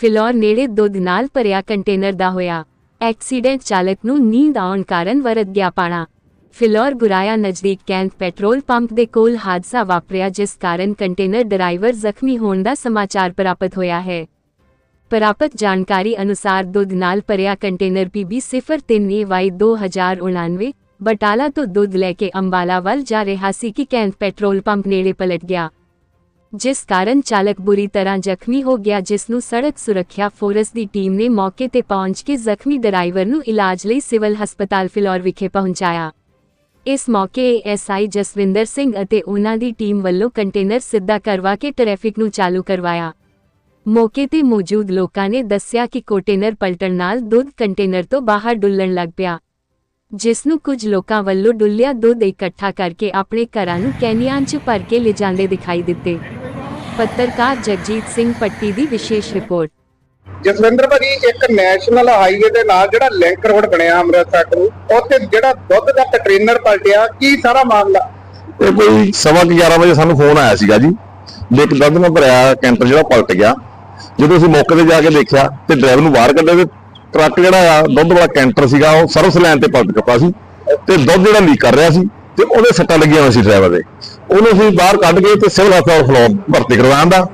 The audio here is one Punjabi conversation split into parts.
ਫਿਲੌਰ ਨੇੜੇ ਦੁੱਧ ਨਾਲ ਭਰਿਆ ਕੰਟੇਨਰ ਦਾ ਹੋਇਆ। ਐਕਸੀਡੈਂਟ ਚਾਲਕ ਨੂੰ ਨੀਂਦ ਆਉਣ ਕਾਰਨ ਵਰਤ ਗਿਆ ਪਾਣਾ। ਫਿਲੌਰ ਗੁਰਾਇਆ ਨਜ਼ਦੀਕ ਕੈਂਟ ਪੈਟਰੋਲ ਪੰਪ ਦੇ ਕੋਲ ਹਾਦਸਾ ਵਾਪਰਿਆ, ਜਿਸ ਕਾਰਨ ਕੰਟੇਨਰ ਡਰਾਈਵਰ ਜ਼ਖਮੀ ਹੋਣ ਦਾ ਸਮਾਚਾਰ ਪ੍ਰਾਪਤ ਹੋਇਆ ਹੈ। ਪ੍ਰਾਪਤ ਜਾਣਕਾਰੀ ਅਨੁਸਾਰ ਦੁੱਧ ਨਾਲ ਭਰਿਆ ਕੰਟੇਨਰ PB 03AY 2099 ਬਟਾਲਾ ਤੋਂ ਦੁੱਧ ਲੈ ਕੇ ਅੰਬਾਲਾ ਵੱਲ ਜਾ ਰਿਹਾ ਸੀ ਕਿ ਕੈਂਟ ਪੈਟਰੋਲ ਪੰਪ ਨੇੜੇ ਪਲਟ ਗਿਆ। ਜਿਸ ਕਾਰਨ ਚਾਲਕ ਬੁਰੀ ਤਰ੍ਹਾਂ ਜ਼ਖਮੀ ਹੋ ਗਿਆ ਜਿਸ ਨੂੰ ਸੜਕ ਸੁਰੱਖਿਆ ਫੋਰਸ ਦੀ ਟੀਮ ਨੇ ਮੌਕੇ ਤੇ ਪਹੁੰਚ ਕੇ ਜ਼ਖਮੀ ਡਰਾਈਵਰ ਨੂੰ ਇਲਾਜ ਲਈ ਸਿਵਲ ਹਸਪਤਾਲ ਫਿਲੌਰ ਵਿਖੇ ਪਹੁੰਚਾਇਆ। ਇਸ ਮੌਕੇ ਐਸਆਈ ਜਸਵਿੰਦਰ ਸਿੰਘ ਅਤੇ ਉਹਨਾਂ ਦੀ ਟੀਮ ਵੱਲੋਂ ਕੰਟੇਨਰ ਸਿੱਧਾ ਕਰਵਾ ਕੇ ਟ੍ਰੈਫਿਕ ਨੂੰ ਚਾਲੂ ਕਰਵਾਇਆ। ਮੌਕੇ ਤੇ ਮੌਜੂਦ ਲੋਕਾਂ ਨੇ ਦੱਸਿਆ ਕਿ ਕੰਟੇਨਰ ਪਲਟਣ ਨਾਲ ਦੁੱਧ ਕੰਟੇਨਰ ਤੋਂ ਬਾਹਰ ਡੁੱਲਣ ਲੱਗ ਪਿਆ ਜਿਸ ਨੂੰ ਕੁਝ ਲੋਕਾਂ ਵੱਲੋਂ ਡੁੱਲਿਆ ਦੁੱਧ ਇਕੱਠਾ ਕਰਕੇ ਆਪਣੇ ਘਰਾਂ ਨੂੰ ਕੈਨੀਆਂ 'ਚ ਭਰ ਕੇ ਲਿਜਾਂਦੇ ਦਿਖਾਈ ਦਿੱਤੇ। ਪੱਤਰਕਾਰ ਜਗਜੀਤ ਸਿੰਘ ਪੱਟੀ ਦੀ ਵਿਸ਼ੇਸ਼ ਰਿਪੋਰਟ। ਜਸਵਿੰਦਰ ਭਾਜੀ ਇੱਕ ਨੈਸ਼ਨਲ ਹਾਈਵੇ ਦੇ ਨਾਲ ਜਿਹੜਾ ਲਿੰਕ ਰੋਡ ਬਣਿਆ ਅੰਮ੍ਰਿਤਸਰ ਨੂੰ ਉੱਥੇ ਜਿਹੜਾ ਦੁੱਧ ਦਾ ਕੰਟੇਨਰ ਪਲਟਿਆ ਕੀ ਸਾਰਾ ਮਾਮਲਾ? ਇਹ ਕੋਈ ਸਵਾ ਕੁ 11 ਵਜੇ ਸਾਨੂੰ ਫੋਨ ਆਇਆ ਸੀਗਾ ਜੀ। ਇੱਕ ਦੁੱਧ ਨਾਲ ਭਰਿਆ ਕੈਂਟਰ ਜਿਹੜਾ ਪਲਟ ਗਿਆ। ਜਦੋਂ ਅਸੀਂ ਮੌਕੇ ਤੇ ਜਾ ਕੇ ਦੇਖਿਆ ਤੇ ਡਰਾਈਵਰ ਨੂੰ ਬਾਹਰ ਕੱਢਿਆ ਤੇ ਟਰੱਕ ਜਿਹੜਾ ਆ ਦੁੱਧ ਵਾਲਾ ਕੈਂਟਰ ਸੀਗਾ ਉਹ ਸਰਵਿਸ ਲਾਈਨ ਤੇ ਪਲਟ ਚੁੱਕਾ ਸੀ। ਤੇ ਦੁੱਧ ਜਿਹੜਾ ਲੀਕ ਕਰ ਰਿਹਾ ਸੀ। ਤੇ ਉਹਦੇ ਸੱਟਾਂ ਲੱਗੀਆਂ ਹੋਈਆਂ ਸੀ ਡਰਾਈਵਰ ਦੇ। ਉਹਨੂੰ ਅਸੀਂ ਬਾਹਰ ਕੱਢ ਕੇ ਤੇ ਸਿਵਲ ਹਸਪਤਾਲ ਫਲੋਰ ਭਰਤੀ ਕਰਵਾਉਣ ਦਾ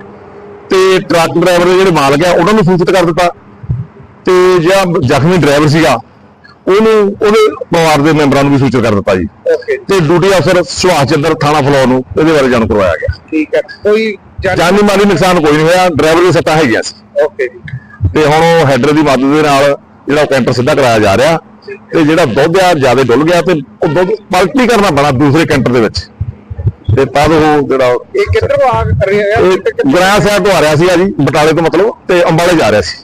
ਤੇ ਟਰੱਕ ਡਰਾਈਵਰ ਦੇ ਜਿਹੜੇ ਮਾਲਕ ਆ ਉਹਨਾਂ ਨੂੰ ਸੂਚਿਤ ਕਰ ਦਿੱਤਾ। ਤੇ ਜਿਹੜਾ ਜ਼ਖਮੀ ਡਰਾਈਵਰ ਸੀਗਾ ਉਹਨੂੰ ਉਹਦੇ ਪਰਿਵਾਰ ਦੇ ਮੈਂਬਰਾਂ ਨੂੰ ਵੀ ਸੂਚਿਤ ਕਰ ਦਿੱਤਾ ਜੀ। ਤੇ ਡਿਊਟੀ ਅਫਸਰ ਸੁਭਾਸ਼ ਚੰਦਰ ਥਾਣਾ ਫਲੋਰ ਨੂੰ ਇਹਦੇ ਬਾਰੇ ਜਾਣੂ ਕਰਵਾਇਆ ਗਿਆ। ਠੀਕ ਹੈ। ਕੋਈ ਜਾਨੀ ਮਾਲੀ ਨੁਕਸਾਨ ਕੋਈ ਨਹੀਂ ਹੋਇਆ ਡਰਾਈਵਰ ਦੀ ਸੱਟਾਂ ਹੈਗੀਆਂ ਸੀ। ਓਕੇ ਜੀ। ਤੇ ਹੁਣ ਉਹ ਹੈਡਰ ਦੀ ਮਦਦ ਦੇ ਨਾਲ ਜਿਹੜਾ ਕੈਂਟਰ ਸਿੱਧਾ ਕਰਾਇਆ ਜਾ ਰਿਹਾ। ਤੇ ਜਿਹੜਾ ਦੁੱਧ ਆ ਜ਼ਿਆਦਾ ਡੁੱਲ ਗਿਆ ਤੇ ਉਹ ਦੁੱਧ ਪਲਟੀ ਕਰਨਾ ਪੈਣਾ ਦੂਸਰੇ ਕੈਂਟਰ ਦੇ ਵਿੱਚ। ਤੇ ਤਦ ਉਹ ਜਿਹੜਾ ਇਹ ਕਿੱਧਰੋਂ ਆ ਰਿਹਾ ਇਹ ਗੁਰਾਇਆ ਸਾਹਿਬ ਤੋਂ ਆ ਰਿਹਾ ਸੀਗਾ ਜੀ ਬਟਾਲੇ ਤੋਂ ਮਤਲਬ ਤੇ ਅੰਬਾਲੇ ਜਾ ਰਿਹਾ ਸੀ।